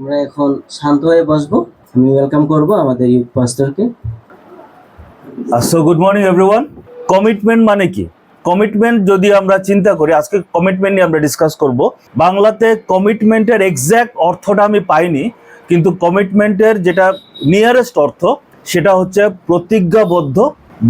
আমরা এখন শান্ত হয়ে বসবো আমি ওয়েলকাম করব আমাদের youth পাস্টরকে so good morning everyone commitment মানে কি কমিটমেন্ট যদি আমরা চিন্তা করি আজকে কমিটমেন্ট নিয়ে আমরা ডিসকাস করব বাংলাতে কমিটমেন্টের এক্স্যাক্ট অর্থটা আমি পাইনি কিন্তু কমিটমেন্টের যেটা নিয়ারেস্ট অর্থ সেটা হচ্ছে প্রতিজ্ঞাবদ্ধ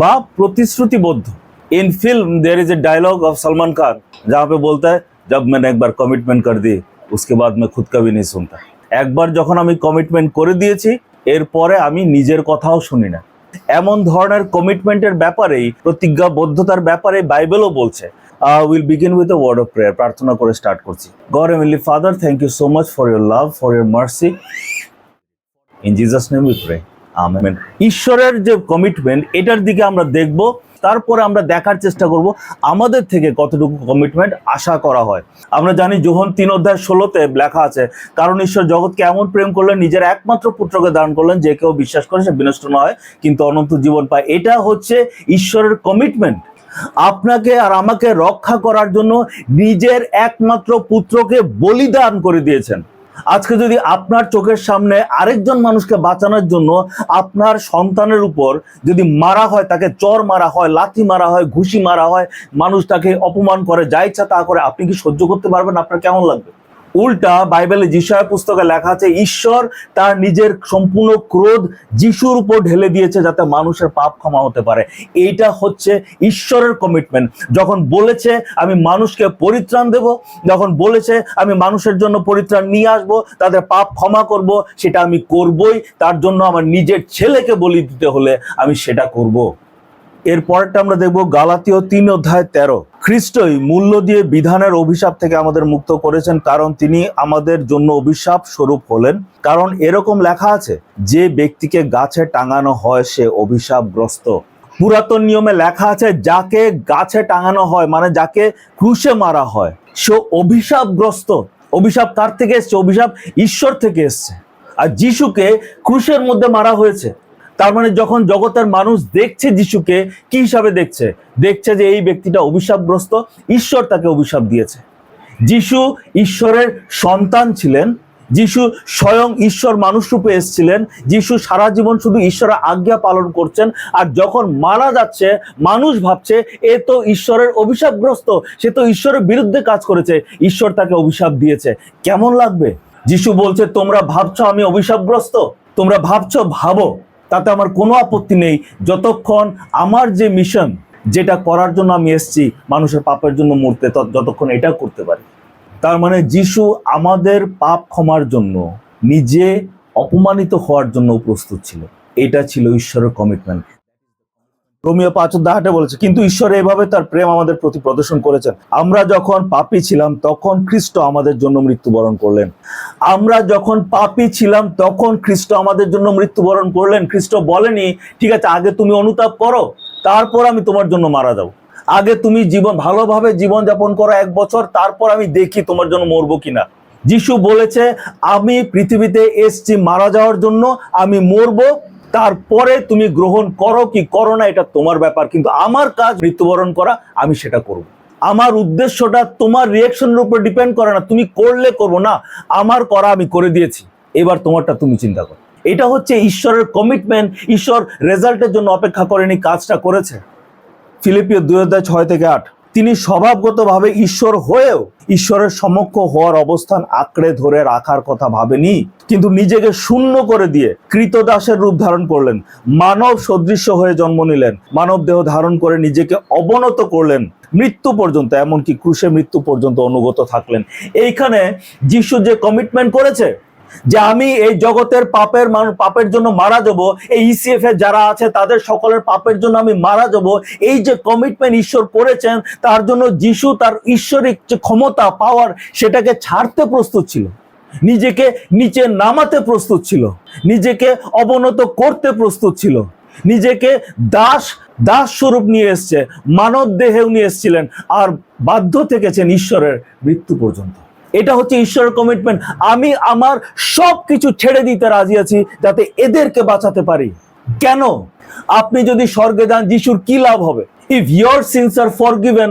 বা প্রতিশ্রুতিবদ্ধ in film there is a dialogue of Salman Khan जहाँ पे बोलता है जब मैंने एक बार कमिटमेंट कर दी उसके बाद मैं खुद का भी नहीं सुनता একবার যখন আমি কমিটমেন্ট করে দিয়েছি, এরপরে আমি নিজের কথাও শুনি না। এমন ধরনের কমিটমেন্টের ব্যাপারেই, প্রতিজ্ঞাবদ্ধতার ব্যাপারে বাইবেলও বলছে will begin with word of prayer প্রার্থনা করে স্টার্ট করছি। গড এমলি father thank you so much for your love for your mercy in Jesus name we pray amen ঈশ্বরের যে কমিটমেন্ট এটার দিকে আমরা দেখব তারপরে আমরা দেখার চেষ্টা করব আমাদের থেকে কতটুকু কমিটমেন্ট আশা করা হয়। আমরা জানি যোহন তিন অধ্যায় ষোলোতে লেখা আছে, কারণ ঈশ্বর জগৎকে এমন প্রেম করলেন, নিজের একমাত্র পুত্রকে দান করলেন, যে কেউ বিশ্বাস করে সে বিনষ্ট না হয়, কিন্তু অনন্ত জীবন পায়। এটা হচ্ছে ঈশ্বরের কমিটমেন্ট আপনাকে আর আমাকে রক্ষা করার জন্য নিজের একমাত্র পুত্রকে বলিদান করে দিয়েছেন। আজকে যদি আপনার চোখের সামনে আরেকজন মানুষকে বাঁচানোর জন্য আপনার সন্তানের উপর যদি মারা হয়, তাকে চর মারা হয়, লাথি মারা হয়, ঘুষি মারা হয়, মানুষ তাকে অপমান করে, যা ইচ্ছা তা করে, আপনি কি সহ্য করতে পারবেন? আপনার কেমন লাগবে? উল্টা বাইবেলে যিশয় পুস্তকে লেখা আছে, ঈশ্বর তার নিজের সম্পূর্ণ ক্রোধ যিশুর উপর ঢেলে দিয়েছে যাতে মানুষের পাপ ক্ষমা হতে পারে। এইটা হচ্ছে ঈশ্বরের কমিটমেন্ট যখন বলেছে, আমি মানুষকে পরিত্রাণ দেব, যখন বলেছে, আমি মানুষের জন্য পরিত্রাণ নিয়ে আসব, তাদের পাপ ক্ষমা করব, সেটা আমি করবই, তার জন্য আমার নিজের ছেলেকে বলি দিতে হলে আমি সেটা করব। এর পরেরটা আমরা দেখব গালাতীয় তিন অধ্যায় তেরো। খ্রিস্টই মূল্য দিয়ে বিধানের অভিশাপ থেকে আমাদের মুক্ত করেছেন, কারণ তিনি আমাদের জন্য অভিশাপ স্বরূপ হলেন। কারণ এরকম লেখা আছে, যে ব্যক্তিকে গাছে টাঙানো হয়, সে অভিশাপগ্রস্ত। পুরাতন নিয়মে লেখা আছে, যাকে গাছে টাঙানো হয় মানে যাকে ক্রুশে মারা হয়, সে অভিশাপগ্রস্ত। অভিশাপ কার থেকে এসছে? অভিশাপ ঈশ্বর থেকে এসছে। আর যিশুকে ক্রুশের মধ্যে মারা হয়েছে। তার মানে যখন জগতের মানুষ দেখছে যিশুকে, কি হিসাবে দেখছে? দেখছে যে এই ব্যক্তিটা অভিশাপগ্রস্ত, ঈশ্বর তাকে অভিশাপ দিয়েছে। যিশু ঈশ্বরের সন্তান ছিলেন, যিশু স্বয়ং ঈশ্বর মানুষ রূপে এসেছিলেন, যিশু সারা জীবন শুধু ঈশ্বরের আজ্ঞা পালন করছেন, আর যখন মারা যাচ্ছে, মানুষ ভাবছে, এ তো ঈশ্বরের অভিশাপগ্রস্ত, সে তো ঈশ্বরের বিরুদ্ধে কাজ করেছে, ঈশ্বর তাকে অভিশাপ দিয়েছে। কেমন লাগবে? যিশু বলছে, তোমরা ভাবছ আমি অভিশাপগ্রস্ত? তোমরা ভাবছ ভাবো। তাতে আমার কোনো আপত্তি নেই। যতক্ষণ আমার যে মিশন যেটা করার জন্য আমি এসেছি, মানুষের পাপের জন্য মরতে যতক্ষণ এটা করতে পারি। তার মানে যিশু আমাদের পাপ ক্ষমার জন্য, নিজে অপমানিত হওয়ার জন্য প্রস্তুত ছিল। এটা ছিল ঈশ্বরের কমিটমেন্ট রোমিও পাঁচ দাহাটে বলেছে, কিন্তু ঈশ্বর এভাবে তার প্রেম আমাদের প্রতি প্রদর্শন করেছেন। আমরা যখন পাপী ছিলাম, তখন খ্রিস্ট আমাদের জন্য মৃত্যুবরণ করলেন। আমরা যখন পাপী ছিলাম, তখন খ্রিস্ট আমাদের জন্য মৃত্যুবরণ করলেন। খ্রিস্ট বলেনি, ঠিক আছে, আগে তুমি অনুতাপ করো, তারপর আমি তোমার জন্য মারা যাব। আগে তুমি জীবন, ভালোভাবে জীবন যাপন করো এক বছর, তারপর আমি দেখি তোমার জন্য মরবো কিনা। যিশু বলেছে, আমি পৃথিবীতে এসছি মারা যাওয়ার জন্য, আমি মরবো তারপরে তুমি গ্রহণ করো কি করো না, এটা তোমার ব্যাপার। কিন্তু আমার কাজ মৃত্যুবরণ করা, আমি সেটা করব। আমার উদ্দেশ্যটা তোমার রিয়েকশনের উপর ডিপেন্ড করে না, তুমি করলে করব না, আমার করা আমি করে দিয়েছি। এবার তোমারটা তুমি চিন্তা করো। এটা হচ্ছে ঈশ্বরের কমিটমেন্ট ঈশ্বর রেজাল্টের জন্য অপেক্ষা করেনি, কাজটা করেছে। ফিলিপিও দুই অধ্যায় ছয় থেকে আট। তিনি স্বভাবগতভাবে ঈশ্বর হয়েও ঈশ্বরের সমক্ষ হওয়ার অবস্থান আঁকড়ে ধরে রাখার কথা ভাবেনি। কিন্তু নিজেকে শূন্য করে দিয়ে কৃতদাসের রূপ ধারণ করলেন, মানব সদৃশ্য হয়ে জন্ম নিলেন, মানব দেহ ধারণ করে নিজেকে অবনত করলেন, মৃত্যু পর্যন্ত, এমনকি ক্রুশে মৃত্যু পর্যন্ত অনুগত থাকলেন। এইখানে যিশু যে কমিটমেন্ট করেছে যে আমি এই জগতের পাপের মানুষ পাপের জন্য মারা যাব, এই ইসিএফ এ যারা আছে তাদের সকলের পাপের জন্য আমি মারা যাব, এই যে কমিটমেন্ট ঈশ্বর করেছেন, তার জন্য যিশু তার ঈশ্বরিক যে ক্ষমতা পাওয়ার সেটাকে ছাড়তে প্রস্তুত ছিল। নিজেকে নিচে নামাতে প্রস্তুত ছিল। নিজেকে অবনত করতে প্রস্তুত ছিল। নিজেকে দাস দাস স্বরূপ নিয়ে এসছে, মানব দেহেও নিয়ে এসেছিলেন, আর বাধ্য থেকেছেন ঈশ্বরের মৃত্যু পর্যন্ত। এটা হচ্ছে ঈশ্বরের কমিটমেন্ট আমি আমার সব কিছু ছেড়ে দিতে রাজি আছি যাতে এদেরকে বাঁচাতে পারি। কেন? আপনি যদি স্বর্গে যান, যিশুর কি লাভ হবে? If your sins are forgiven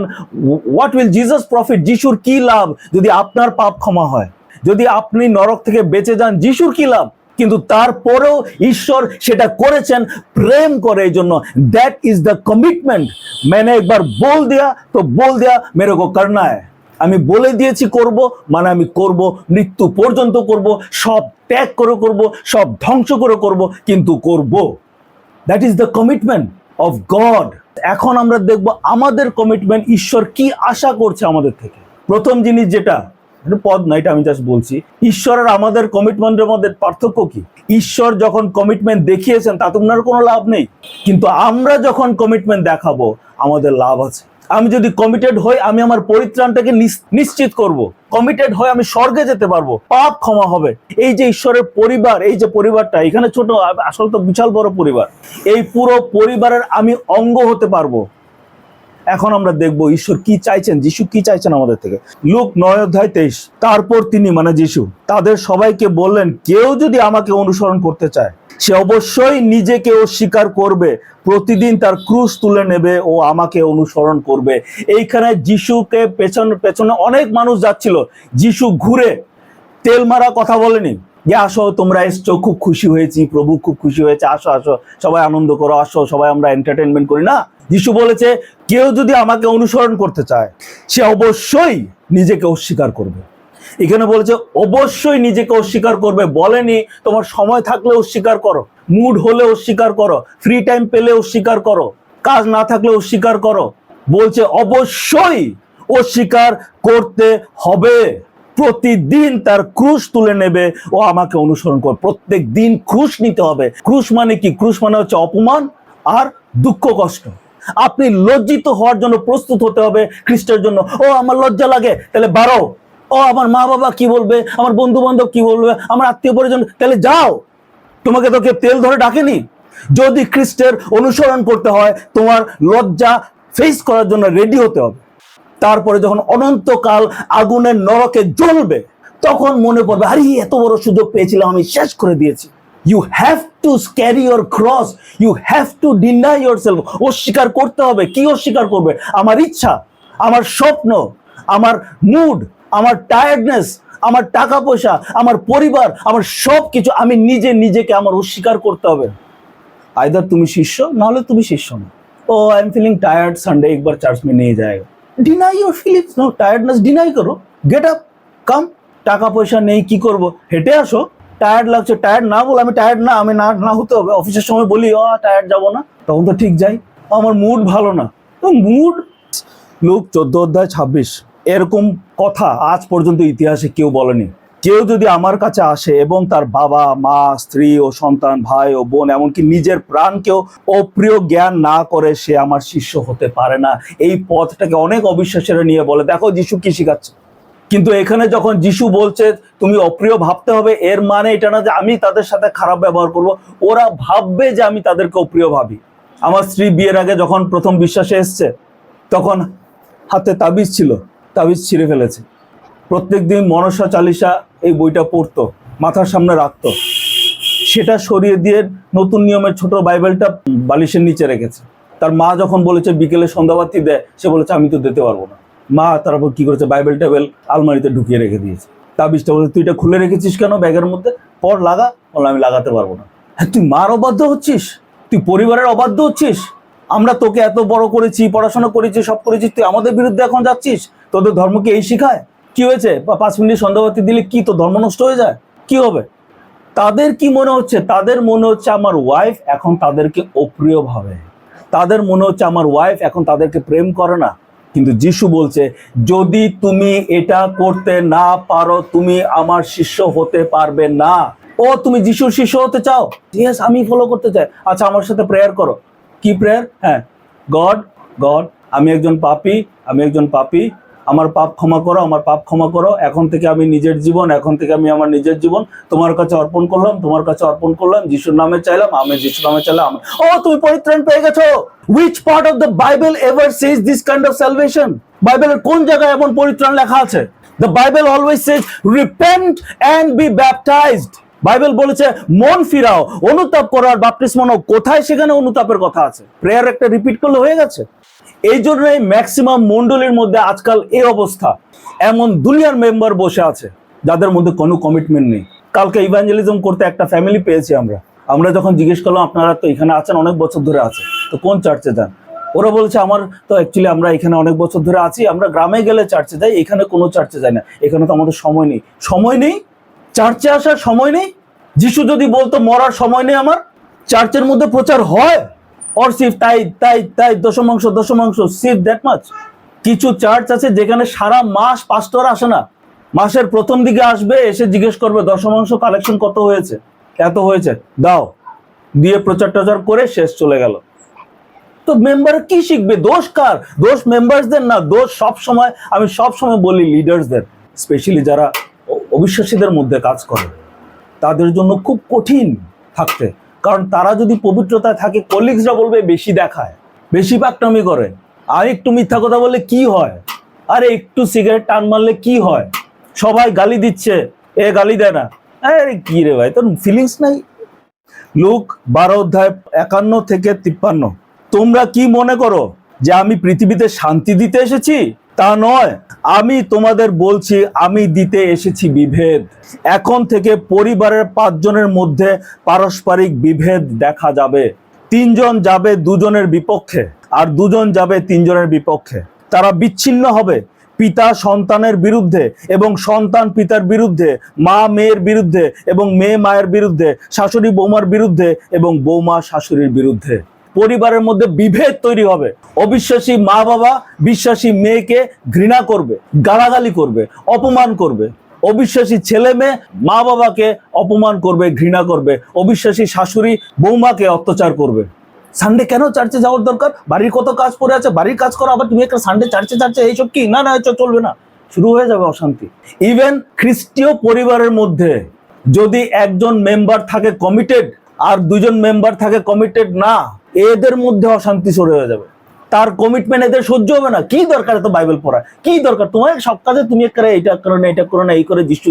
what will Jesus profit যিশুর কি লাভ যদি আপনার পাপ ক্ষমা হয়? যদি আপনি নরক থেকে বেঁচে যান, যিশুর কি লাভ? কিন্তু তারপরেও ঈশ্বর সেটা করেছেন প্রেম করে এই জন্য। দ্যাট ইজ দ্য কমিটমেন্ট মেনে একবার বল দিয়া, তো বল দিয়া মেরে গো করনা হ্যায় আমি বলে দিয়েছি করব মানে আমি করব, মৃত্যু পর্যন্ত করব, সব ত্যাগ করে করব, সব ধ্বংস করে করব, কিন্তু করব। That is the commitment of God এখন আমরা দেখব আমাদের কমিটমেন্ট ঈশ্বর কি আশা করছে আমাদের থেকে। প্রথম জিনিস যেটা পদ না, এটা আমি জাস্ট বলছি। ঈশ্বর আর আমাদের কমিটমেন্টের মধ্যে পার্থক্য কি? ঈশ্বর যখন কমিটমেন্ট দেখিয়েছেন, তাতে ওনার কোনো লাভ নেই। কিন্তু আমরা যখন কমিটমেন্ট দেখাবো, আমাদের লাভ আছে। আমি যদি কমিটেড হই, আমি আমার পরিত্রাণটাকে নিশ্চিত করব। কমিটেড হয়ে আমি স্বর্গে যেতে পারব। পাপ ক্ষমা হবে। এই যে ঈশ্বরের পরিবার, এই যে পরিবারটা, এখানে ছোট, আসলে তো বিশাল বড় পরিবার। এই পুরো পরিবারের আমি অঙ্গ হতে পারব। এখন আমরা দেখব ঈশ্বর কি চাইছেন, যিশু কি চাইছেন আমাদের থেকে। লোক নয় অধ্যায় তেইশ। তারপর তিনি মানে যিশু, তাদের সবাইকে বললেন, কেউ যদি আমাকে অনুসরণ করতে চায় সে অবশ্যই নিজেকে অস্বীকার করবে, প্রতিদিন তার ক্রুশ তুলে নেবে ও আমাকে অনুসরণ করবে। এইখানে যিশুকে পেছনে পেছনে অনেক মানুষ যাচ্ছিল, যিশু ঘুরে তেল মারা কথা বলেনি, যে আসো, তোমরা এসছো, খুব খুশি হয়েছি, প্রভু খুব খুশি হয়েছে, আসো আসো, সবাই আনন্দ করো, আসো, সবাই আমরা এন্টারটেনমেন্ট করি। না, যিশু বলেছে, কেউ যদি আমাকে অনুসরণ করতে চায়, সে অবশ্যই নিজেকে অস্বীকার করবে। এখানে বলেছে, অবশ্যই নিজেকে অস্বীকার করবে। বলেনি, তোমার সময় থাকলে অস্বীকার করো, মুড হলে অস্বীকার করো ফ্রি টাইম পেলে অস্বীকার করো, কাজ না থাকলে অস্বীকার করো। বলছে, অবশ্যই অস্বীকার করতে হবে। প্রতিদিন তার ক্রুশ তুলে নেবে, ও আমাকে অনুসরণ কর প্রত্যেক দিন ক্রুশ নিতে হবে। ক্রুশ মানে কি? ক্রুশ মানে হচ্ছে অপমান আর দুঃখ কষ্ট। আপনি লজ্জিত হওয়ার জন্য প্রস্তুত হতে হবে খ্রিস্টের জন্য। ও, আমার লজ্জা লাগে। তাহলে বারো ও, আমার মা বাবা কি বলবে? আমার বন্ধু বান্ধব কি বলবে? আমার আত্মীয় পরিজন, তাহলে যাও। তোমাকে তো কেউ তেল ধরে ডাকেনি। যদি খ্রিস্টের অনুসরণ করতে হয়, তোমার লজ্জা ফেস করার জন্য রেডি হতে হবে। তারপরে যখন অনন্তকাল আগুনের নরকে জ্বলবে, তখন মনে পড়বে, আরে, এত বড় সুযোগ পেয়েছিলাম, আমি শেষ করে দিয়েছি। You have to carry your cross you have to deny yourself অস্বীকার করতে হবে। কি অস্বীকার করবে? আমার ইচ্ছা, আমার স্বপ্ন, আমার মুড আমার টায়ার্ডনেস আমার টাকা পয়সা আমার পরিবার, আমার সব কিছু আমি নিজে নিজেকে আমার অস্বীকার করতে হবে। আয়দার তুমি শিষ্য, নাহলে তুমি শিষ্য না। ও I am feeling tired Sunday একবার চার্চ মে নিয়ে যায়। Deny your feelings no tiredness deny করো। গেট আপ কাম টাকা পয়সা নেই, কি করব? হেঁটে আসো। টায়ার্ড লাগছে টায়ার্ড না বলো আমি টায়ার্ড না, আমি না না হতে হবে। অফিসের সময় বলি ও টায়ার্ড যাব না। তখন তো ঠিক যাই। আমার মুড ভালো না। তো মুড লোক চোদ্দ অধ্যায় ছাব্বিশ। এরকম কথা আজ পর্যন্ত ইতিহাসে কেউ বলেনি। কেউ যদি আমার কাছে আসে এবং তার বাবা, মা, স্ত্রী ও সন্তান, ভাই ও বোন, এমনকি নিজের প্রাণকেও অপ্রিয় জ্ঞান না করে সে আমার শিষ্য হতে পারে না। এই পথটাকে অনেক অবিশ্বাসেরা নিয়ে বলে, দেখো, যিশু কি শিখাচ্ছে? কিন্তু এখানে যখন যিশু বলছে, তুমি অপ্রিয় ভাবতে হবে, এর মানে এটা না যে আমি তাদের সাথে খারাপ ব্যবহার করব, ওরা ভাববে যে আমি তাদেরকে অপ্রিয় ভাবি। আমার স্ত্রী বিয়ের আগে যখন প্রথম বিশ্বাসে এসছে, তখন হাতে তাবিজ ছিল। তাবিজ ছিঁড়ে ফেলেছে। প্রত্যেক দিন মনসা চালিসা এই বইটা পড়তো, মাথার সামনে রাখতো। সেটা সরিয়ে দিয়ে নতুন নিয়মের ছোট বাইবেলটা বালিশের নিচে রেখেছে। তার মা যখন বলেছে, বিকেলে সন্ধ্যাবাতি দেয় সে বলেছে, আমি তো দিতে পারব না। মা তারপর কি করেছে, বাইবেল টেবিল আলমারিতে ঢুকিয়ে রেখে দিয়েছে। তাবিজটা বলে তুই এটা খুলে রেখেছিস কেন ব্যাগের মধ্যে? পর লাগা, বলে, আমি লাগাতে পারব না। হ্যাঁ তুই মার অবাধ্য হচ্ছিস? তুই পরিবারের অবাধ্য হচ্ছিস? আমরা তোকে এত বড় করেছি, পড়াশোনা করেছি, সব করেছিস তুই আমাদের বিরুদ্ধে এখন যাচ্ছিস? তোদের ধর্মকে এই শিখায়? কি হয়েছে? বা পাঁচ মিনিট সন্ধ্যাবাতি দিলে কি তো ধর্ম নষ্ট হয়ে যায়? কি হবে? তাদের কি মনে হচ্ছে? তাদের মনে হচ্ছে আমার ওয়াইফ এখন তাদেরকে অপ্রিয় ভাবে। তাদের মনে হচ্ছে আমার ওয়াইফ এখন তাদেরকে প্রেম করে না। কিন্তু যিশু বলছে, যদি তুমি এটা করতে না পারো, তুমি আমার শিষ্য হতে পারবে না। ও, তুমি যিশুর শিষ্য হতে চাও? ইয়েস আমি ফলো করতে চাই। আচ্ছা আমার সাথে প্রেয়ার করো। কি প্রেয়ার হ্যাঁ গড গড আমি একজন পাপি, আমি একজন পাপী আমার পাপ ক্ষমা করো, আমার পাপ ক্ষমা করো, এখন থেকে আমি নিজের জীবন, এখন থেকে আমি আমার নিজের জীবন। তোমার কাছে অর্পণ করলাম, তোমার কাছে অর্পণ করলাম, যিশুর নামে চাইলাম, আমি যিশুর নামে চাইলাম ও, তুমি পরিত্রাণ পেয়ে গেছো! Which part of the Bible ever says this kind of salvation বাইবেলের কোন জায়গায় এমন পরিত্রাণ লেখা আছে? The Bible always says repent and be baptized Bible বলেছে, মন ফিরাও, অনুতাপ করার বাপটিস্ম নাও কোথায় সেখানে অনুতাপের কথা আছে? প্রেয়ার একটা রিপিট করলে হয়ে গেছে? এই জন্যই ম্যাক্সিমাম মন্ডলীর মধ্যে আজকাল এই অবস্থা। এমন দুনিয়ার মেম্বার বসে আছে, যাদের মধ্যে কোনো কমিটমেন্ট নেই। কালকে ইভাঞ্জেলিজম করতে একটা ফ্যামিলি পেয়েছি আমরা। আমরা যখন জিজ্ঞেস করলাম, আপনারা তো এখানে আছেন, অনেক বছর ধরে আছে তো কোন চার্চে যান? ওরা বলছে, আমার তো অ্যাকচুয়ালি আমরা এখানে অনেক বছর ধরে আছি, আমরা গ্রামে গেলে চার্চে যাই, এখানে কোনো চার্চে যাই না। এখানে তো আমাদের সময় নেই। সময় নেই? চার্চে আসার সময় নেই? যিশু যদি বলতো, মরার সময় নেই আমার। চার্চের মধ্যে প্রচার হয়। অর সিফ তাই তাই তাই, দশমাংশ দশমাংশ সিফ দ্যাট মাচ কিছু চার্চ আছে যেখানে সারা মাস পাস্টর আসে না। মাসের প্রথম দিকে আসবে, এসে জিজ্ঞেস করবে, দশমাংশ কালেকশন কত হয়েছে? এত হয়েছে। দাও। দিয়ে প্রচার টচার করে শেষ চলে গেল। তো মেম্বার কি শিখবে? দোষ কার? দোষ মেম্বারসদের না? দোষ সব সময় আমি সব সময় বলি লিডার্সদের স্পেশালি যারা অবিশ্বাসীদের মধ্যে কাজ করে। তাদের জন্য খুব কঠিন থাকতে। কারণ তারা যদি পবিত্রতায় থাকে কলিগসরা বলবে, বেশি দেখায়, বেশি পাকটামি করে। আর একটু মিথ্যা কথা বললে কি হয়? আরে একটু সিগারেট টান মারলে কি হয়? সবাই গালি দিচ্ছে, এ গালি দেয় না। আরে কি রে ভাই, তোর ফিলিংস নাই? লোক, বারো অধ্যায় একান্ন থেকে তিপ্পান্ন। তোমরা কি মনে করো যে আমি পৃথিবীতে শান্তি দিতে এসেছি? তা নয়। আমি তোমাদের বলছি, আমি দিতে এসেছি বিভেদ। এখন থেকে পরিবারের পাঁচজনের মধ্যে পারস্পরিক বিভেদ দেখা যাবে। তিনজন যাবে দুজনের বিপক্ষে, আর দুজন যাবে তিনজনের বিপক্ষে। তারা বিচ্ছিন্ন হবে পিতা সন্তানের বিরুদ্ধে এবং সন্তান পিতার বিরুদ্ধে, মা মেয়ের বিরুদ্ধে এবং মেয়ে মায়ের বিরুদ্ধে, শাশুড়ি বৌমার বিরুদ্ধে এবং বৌমা শাশুড়ির বিরুদ্ধে। পরিবারের মধ্যে বিভেদ তৈরি হবে। অবিশ্বাসী মা বাবা, বিশ্বাসী মেয়েকে ঘৃণা করবে, গালাগালি করবে, অপমান করবে। অবিশ্বাসী ছেলে মেয়ে মা বাবাকে অপমান করবে, ঘৃণা করবে। অবিশ্বাসী শাশুড়ি বৌমাকে অত্যাচার করবে। সানডে কেন চার্চে যাওয়ার দরকার? বাড়ির কত কাজ পড়ে আছে, বাড়ির কাজ করো, আবার তুমি একটা সানডে চার্চে চার্চে এইসব কি? না না, এসব চলবে না। শুরু হয়ে যাবে অশান্তি। ইভেন খ্রিস্টীয় পরিবারের মধ্যে যদি একজন মেম্বার থাকে কমিটেড আর দুজন মেম্বার থাকে কমিটেড না এদের মধ্যে অশান্তি শুরু হয়ে যাবে। তার কমিটমেন্ট এদের সহ্য হবে না। কি দরকার তো বাইবেল পড়া কি দরকার? তোমার সব কাজে তুমি করে এইটা করো না এটা করো না এই করে যিশু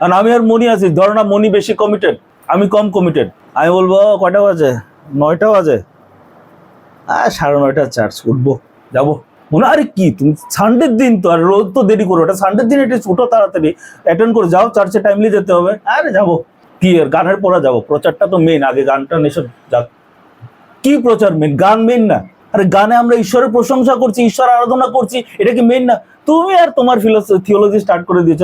আর আমি আর মনি আছি। ধরো না মনি বেশি কমিটেড আমি কম কমিটেড আমি বলব "ও, কয়টা বাজে? নয়টা বাজে। আর সাড়ে নয়টা চার্জ উঠবো যাব। মনে আরে কি তুমি সানডের দিন তো আর রোজ তো দেরি করো। ওটা সানডের দিন একটু ছোটো তাড়াতাড়ি। অ্যাটেন্ড করে যাও চার্চে টাইমলি যেতে হবে। আরে যাব। কি আর গানের পড়া যাব? প্রচারটা তো মেন আগে গানটা নেশো যাক। কি প্রচার মেন গান মেন না। আরে গানে আমরা ঈশ্বরের প্রশংসা করছি, ঈশ্বর আরাধনা করছি, এটা কি মেন না? তুমি আর তোমার থিওলজি স্টার্ট করে দিয়েছ।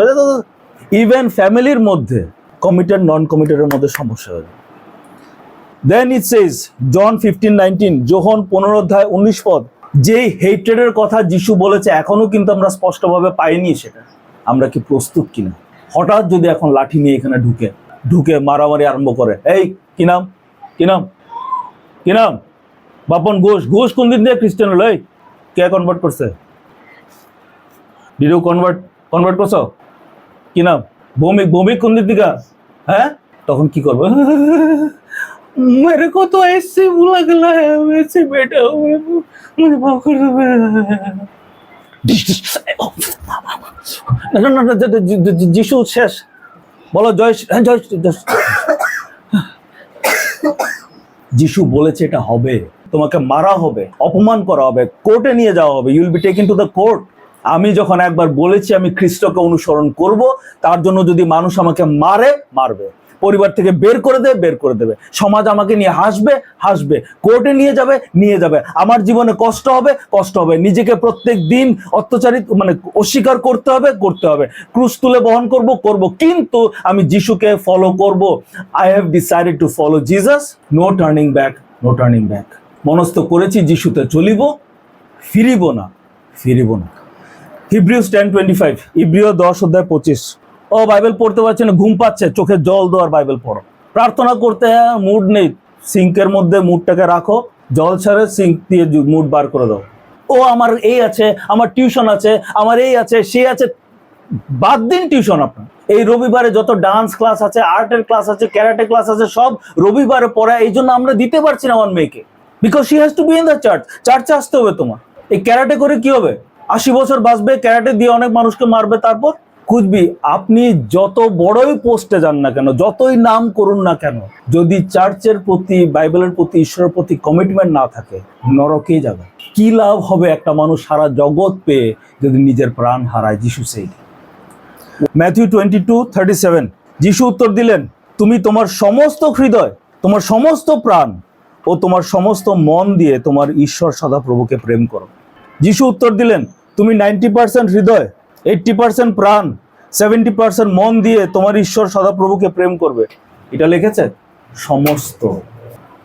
ইভেন ফ্যামিলির মধ্যে কমিটেড নন কমিটেডের মধ্যে সমস্যা হয়ে দেন ইট সেজ জন ফিফটিন নাইনটিন পনেরো অধ্যায় উনিশ পদ, যেই হেট্রেডের কথা যিশু বলেছে, এখনও কিন্তু আমরা স্পষ্টভাবে পাইনি সেটা। আমরা কি প্রস্তুত কিনা? হঠাৎ যদি এখন লাঠি নিয়ে এখানে ঢুকে ঢুকে মারামারি আরম্ভ করে। এই, কি নাম? কি নাম? কি নাম বাপন ঘোষ ঘোষ কোন দিন দিয়ে খ্রিস্টান হলো এই কে কনভার্ট করছে ডিডু কনভার্ট কনভার্ট করছো কি নাম ভৌমিক ভৌমিক কোন দিক থেকে হ্যাঁ তখন কি করবে मेरे को तो ऐसे बुला गला है वैसे बैठा हूँ मुझे माफ कर दो না না না যে- যে- যে- যে- যিশু শেষ বলো জয় শ্রী- হ্যাঁ জয় শ্রী- জয় শ্রী- যিশু বলেছে এটা হবে, তোমাকে মারা হবে, অপমান করা হবে, কোর্টে নিয়ে যাওয়া হবে you'll be taking to the court আমি যখন একবার বলেছি আমি খ্রিস্টকে অনুসরণ করব, তার জন্য যদি মানুষ আমাকে মারে, মারবে। পরিবার থেকে বের করে দেবে, বের করে দেবে। সমাজ আমাকে নিয়ে হাসবে হাসবে। কোর্টে নিয়ে যাবে নিয়ে যাবে। আমার জীবনে কষ্ট হবে কষ্ট হবে। নিজেকে প্রত্যেক দিন অত্যাচারিত মানে অস্বীকার করতে হবে করতে হবে। ক্রুশ তুলে বহন করব করব। কিন্তু আমি যিশুকে ফলো করব। I have decided to follow Jesus no turning back no turning back মনস্থ করেছি যিশুতে চলিব, ফিরিব না ফিরিব না। হিব্রিউস টেন টোয়েন্টি ফাইভ ইব্রিয় দশ অধ্যায় পঁচিশ। ও বাইবেল পড়তে পারছে না, ঘুম পাচ্ছে, চোখে জল দেওয়ার বাইবেল পড়ো। প্রার্থনা করতে মুড নেই, সিঙ্কের মধ্যে মুডটাকে রাখো, জল ছাড়ে সিঙ্ক দিয়ে মুড বার করে দাও। ও আমার এই আছে, আমার টিউশন আছে, আমার এই আছে, সে আছে, বাদ দিন টিউশন আপনার। এই রবিবারে যত ডান্স ক্লাস আছে, আর্টের ক্লাস আছে, ক্যারাটে ক্লাস আছে, সব রবিবারে পড়া, এই জন্য আমরা দিতে পারছি না আমার মেয়েকে। Because she has to be in the church চার্চে আসতে হবে তোমার। এই ক্যারাটে করে কি হবে? আশি বছর বাঁচবে, ক্যারাটে দিয়ে অনেক মানুষকে মারবে, তারপর খুঁজবি আপনি যত বড়ই পোস্টে যান না কেন, যতই নাম করুন না কেন, যদি চার্চের প্রতি, বাইবেলের প্রতি, ঈশ্বরের প্রতি কমিটমেন্ট না থাকে নরকেই যাবে কি লাভ হবে একটা মানুষ সারা জগৎ পেয়ে যদি নিজের প্রাণ হারায় যিশু সেই Matthew twenty two thirty seven যিশু উত্তর দিলেন, তুমি তোমার সমস্ত হৃদয়, তোমার সমস্ত প্রাণ ও তোমার সমস্ত মন দিয়ে তোমার ঈশ্বর সদাপ্রভুকে প্রেম করো। যিশু উত্তর দিলেন, তুমি নাইনটি পার্সেন্ট হৃদয় এইট্টি পার্সেন্ট প্রাণ সেভেন্টি পার্সেন্ট মন দিয়ে তোমার ঈশ্বর সদাপ্রভুকে প্রেম করবে। এটা লিখেছে? সমস্ত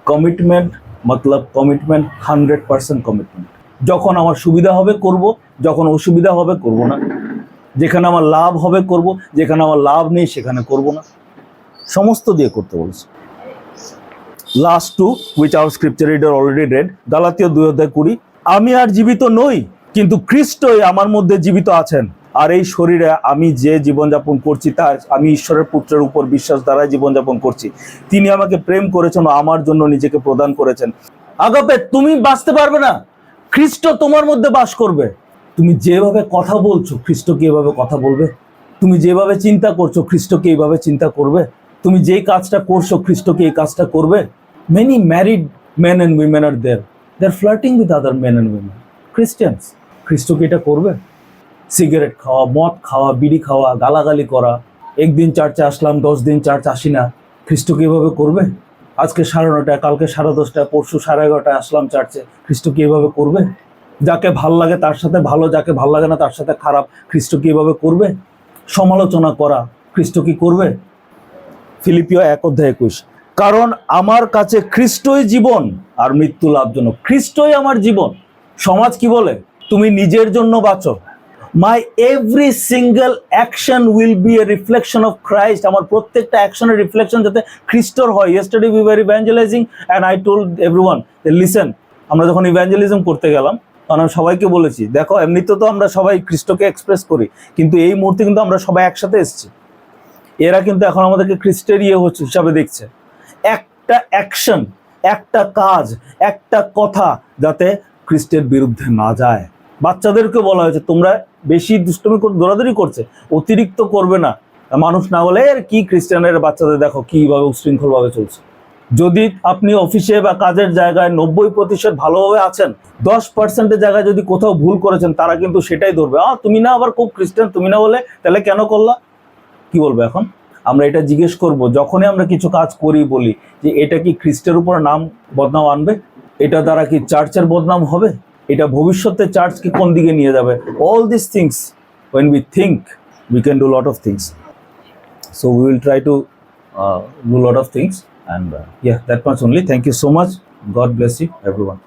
কমিটমেন্ট মতলব কমিটমেন্ট হান্ড্রেড পার্সেন্ট কমিটমেন্ট যখন আমার সুবিধা হবে, করব। যখন অসুবিধা হবে, করব না। যেখানে আমার লাভ হবে, করব। যেখানে আমার লাভ নেই, সেখানে করব না। সমস্ত দিয়ে করতে বলেছে। Last to which our scripture reader already read গালাতীয় দুই অধ্যায় কুড়ি। আমি আর জীবিত নই, কিন্তু খ্রিস্টই আমার মধ্যে জীবিত আছেন। আর এই শরীরে আমি যে জীবনযাপন করছি, তার আমি ঈশ্বরের পুত্রের উপর বিশ্বাস দ্বারাই জীবনযাপন করছি। তিনি আমাকে প্রেম করেছেন ও আমার জন্য নিজেকে প্রদান করেছেন। আগাপে, তুমি বাঁচতে পারবে না। খ্রিস্ট তোমার মধ্যে বাস করবে। তুমি যেভাবে কথা বলছো খ্রিস্টকে এভাবে কথা বলবে? তুমি যেভাবে চিন্তা করছ খ্রিস্টকে এইভাবে চিন্তা করবে? তুমি যেই কাজটা করছ খ্রিস্টকে এই কাজটা করবে? Many married men and women are there they are flirting with other men and women Christians খ্রিস্টকে এটা করবে? সিগারেট খাওয়া, মদ খাওয়া, বিড়ি খাওয়া, গালাগালি করা, একদিন চার্চে আসলাম, দশ দিন চার্চ আসি না খ্রিস্টকে এভাবে করবে? আজকে সাড়ে নটায় কালকে সাড়ে দশটায়, পরশু সাড়ে এগারোটায় আসলাম চার্চে। খ্রিস্ট কীভাবে করবে? যাকে ভালো লাগে তার সাথে ভালো, যাকে ভালো লাগে না তার সাথে খারাপ। খ্রিস্ট কীভাবে করবে? সমালোচনা করা। খ্রিস্ট কি করবে? ফিলিপিও এক অধ্যায় একুশ। কারণ আমার কাছে খ্রিস্টই জীবন আর মৃত্যু লাভজনক। খ্রিস্টই আমার জীবন। সমাজ কি বলে? তুমি নিজের জন্য বাঁচো। My every single action will be a reflection of Christ আমার প্রত্যেকটা অ্যাকশনের রিফ্লেকশন যাতে খ্রিস্টর হয়। Yesterday we were evangelizing and I told everyone listen আমরা যখন ইভ্যাঞ্জেলিজম করতে গেলাম, তখন আমি সবাইকে বলেছি, দেখো, এমনিতে তো আমরা সবাই খ্রিস্টকে এক্সপ্রেস করি, কিন্তু এই মুহূর্তে কিন্তু আমরা সবাই একসাথে এসেছি। এরা কিন্তু এখন আমাদেরকে খ্রিস্টের ইয়ে হচ্ছে, হিসাবে দেখছে। একটা অ্যাকশন একটা কাজ, একটা কথা যাতে খ্রিস্টের বিরুদ্ধে না যায়। বাচ্চাদেরকে বলা হয়েছে, তোমরা বেশি দুষ্টমি দৌড়াদৌড়ি করছে, অতিরিক্ত করবে না। মানুষ না বলে আর কি খ্রিস্টানের বাচ্চাদের দেখো কীভাবে উশৃঙ্খলভাবে চলছে। যদি আপনি অফিসে বা কাজের জায়গায় নব্বই প্রতিশত ভালোভাবে আছেন, দশ পার্সেন্টের জায়গায় যদি কোথাও ভুল করেছেন, তারা কিন্তু সেটাই ধরবে। আ তুমি না আবার খুব খ্রিস্টান, তুমি না বলে, তাহলে কেন করলা? কি বলব এখন? আমরা এটা জিজ্ঞেস করব, যখনই আমরা কিছু কাজ করি বলি, যে এটা কি খ্রিস্টের উপর নাম বদনাম আনবে? এটা দ্বারা কি চার্চের বদনাম হবে? এটা ভবিষ্যতে চার্চকে কোন দিকে নিয়ে যাবে? All this things when we think we can do lot of things so we will try to do lot of things and yeah that much only thank you so much God bless you everyone